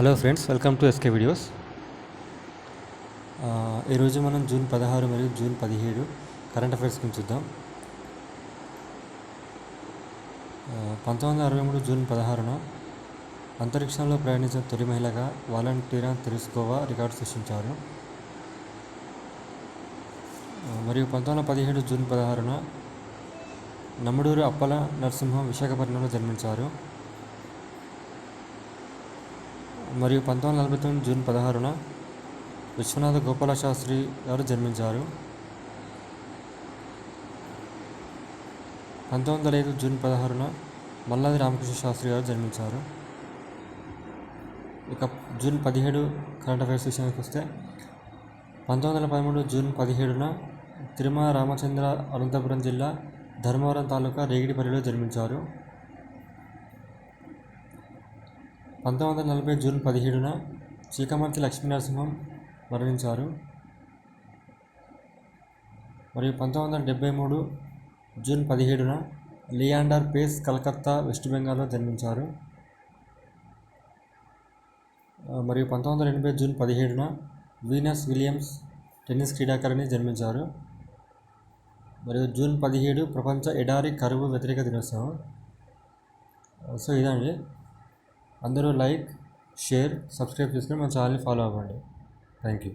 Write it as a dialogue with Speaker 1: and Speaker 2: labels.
Speaker 1: Hello friends welcome to SK videos. ఈరోజు మనం June పదహారు మరియు జూన్ పదిహేడు కరెంట్ అఫైర్స్ గురించి చూద్దాం. పంతొమ్మిది వందల అరవై మూడు జూన్ పదహారున అంతరిక్షంలో ప్రయాణించిన తొలి మహిళగా వాలంటీరా తెరుసుకోవా రికార్డు సృష్టించారు. మరియు పంతొమ్మిది వందల పదిహేడు జూన్ పదహారున నమ్మడూరు అప్పల నరసింహం విశాఖపట్నంలో జన్మించారు. మరియు పంతొమ్మిది వందల నలభై తొమ్మిది జూన్ పదహారున విశ్వనాథ గోపాల శాస్త్రి గారు జన్మించారు. పంతొమ్మిది వందల ఐదు జూన్ పదహారున మల్లాది రామకృష్ణ శాస్త్రి గారు జన్మించారు. ఇక జూన్ పదిహేడు కరెంట్ అఫైర్స్ విషయానికి వస్తే పంతొమ్మిది వందల పదమూడు జూన్ పదిహేడున తిరుమల రామచంద్ర అనంతపురం జిల్లా ధర్మవరం తాలూకా రేగిడిపల్లిలో జన్మించారు. పంతొమ్మిది వందల నలభై జూన్ పదిహేడున చీకమర్తి లక్ష్మీనరసింహం మరణించారు. మరియు పంతొమ్మిది వందల డెబ్బై మూడు జూన్ పదిహేడున లియాండర్ పేస్ కలకత్తా వెస్ట్ బెంగాల్లో జన్మించారు. మరియు పంతొమ్మిది వందల ఎనభై జూన్ పదిహేడున వీనస్ విలియమ్స్ టెన్నిస్ క్రీడాకారిణి జన్మించారు. మరియు జూన్ పదిహేడు ప్రపంచ ఎడారి కరువు వ్యతిరేక దినోత్సవం. సో ఇదండి. అందరూ లైక్ షేర్ సబ్స్క్రైబ్ చేసుకొని మన ఛానల్ని ఫాలో అవ్వండి థ్యాంక్ యూ